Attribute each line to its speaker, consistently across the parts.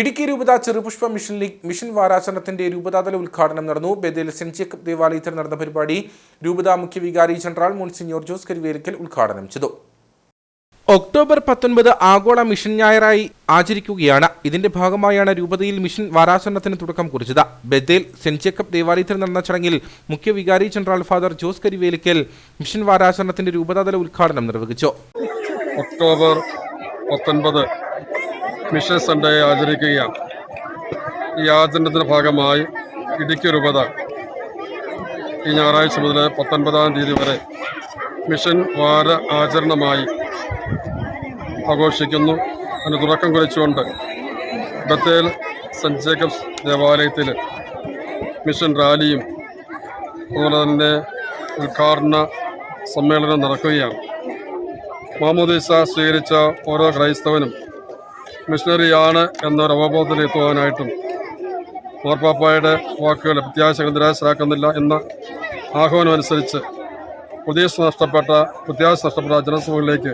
Speaker 1: ഇടുക്കി രൂപത Cherupushpa mission league mission വാരാചരണത്തിന്റെ രൂപതാതല ഉദ്ഘാടനം നടന്നു. ബദേൽ സെന്റ് ജേക്കബ് ദേവാലയത്തിൽ നടന്ന പരിപാടി രൂപത മുഖ്യ വികാരി ജനറൽ മോൺസിഞ്ഞോർ ജോസ് കരുവേലിക്കൽ ഉദ്ഘാടനം ചെയ്തു. ഒക്ടോബർ പത്തൊൻപത് ആഗോള മിഷൻ ഞായറായി ആചരിക്കുകയാണ്. ഇതിന്റെ ഭാഗമായാണ് രൂപതയിൽ മിഷൻ വാരാചരണത്തിന് തുടക്കം കുറിച്ചത്. ബദേൽ സെന്റ് ജേക്കബ് ദേവാലയത്തിൽ നടന്ന ചടങ്ങിൽ മുഖ്യ വികാരി general father Jose Karivelikkal mission വാരാചരണത്തിന്റെ രൂപതാതല ഉദ്ഘാടനം നിർവഹിച്ചു.
Speaker 2: ഒക്ടോബർ പത്തൊൻപത് മിഷൻ സൺഡേ ആചരിക്കുകയാണ്. ഈ ആചരണത്തിന്റെ ഭാഗമായി ഇടുക്കി രൂപത ഈ ഞായറാഴ്ച മുതൽ പത്തൊൻപതാം തീയതി വരെ മിഷൻ വാര ആചരണമായി ആഘോഷിക്കുന്നു. അതിന് തുടക്കം കുറിച്ചുകൊണ്ട് ബത്തേൽ സെന്റ് ജേക്കബ്സ് ദേവാലയത്തിൽ മിഷൻ റാലിയും അതുപോലെ തന്നെ ഉദ്ഘാടന സമ്മേളനം നടക്കുകയാണ്. മാമോദീസ സ്വീകരിച്ച ഓരോ ക്രൈസ്തവനും മിഷണറിയാണ് എന്നൊരു അവബോധത്തിൽ എത്തുവാനായിട്ടും മാർപ്പാപ്പായുടെ വാക്കുകൾ പ്രത്യാശകൾ നിരാശരാക്കുന്നില്ല എന്ന ആഹ്വാനം അനുസരിച്ച് പ്രതീക്ഷ നഷ്ടപ്പെട്ട പ്രത്യാശ നഷ്ടപ്പെട്ട ജനസഭകളിലേക്ക്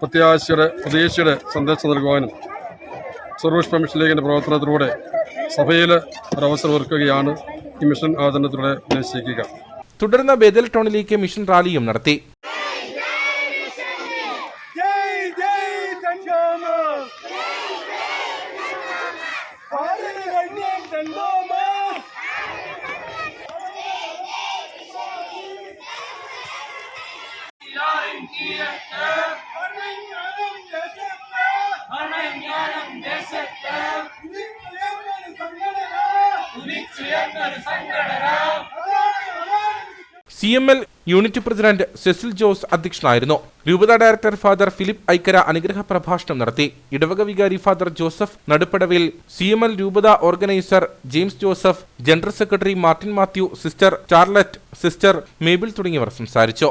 Speaker 2: പ്രത്യാശയുടെ പ്രതീക്ഷയുടെ സന്ദേശം നൽകുവാനും സർവീഷ്മ മിഷൻ ലീഗിന്റെ പ്രവർത്തനത്തിലൂടെ സഭയിൽ ഒരവസരം ഒരുക്കുകയാണ് ഈ മിഷൻ ആചരണത്തിലൂടെ ഉദ്ദേശിക്കുക
Speaker 1: തുടർന്ന് ബദൽ ടൗണിലേക്ക് മിഷൻ റാലിയും നടത്തി. C M L unit president Cecil Jose അധ്യക്ഷനായിരുന്നു. രൂപത ഡയറക്ടർ ഫാദർ ഫിലിപ്പ് ഐക്കര അനുഗ്രഹ പ്രഭാഷണം നടത്തി. ഇടവക വികാരി father Joseph Nadupadavil C M L രൂപത organiser James Joseph general secretary Martin Mathew sister Charlotte sister Mabel തുടങ്ങിയവർ സംസാരിച്ചു.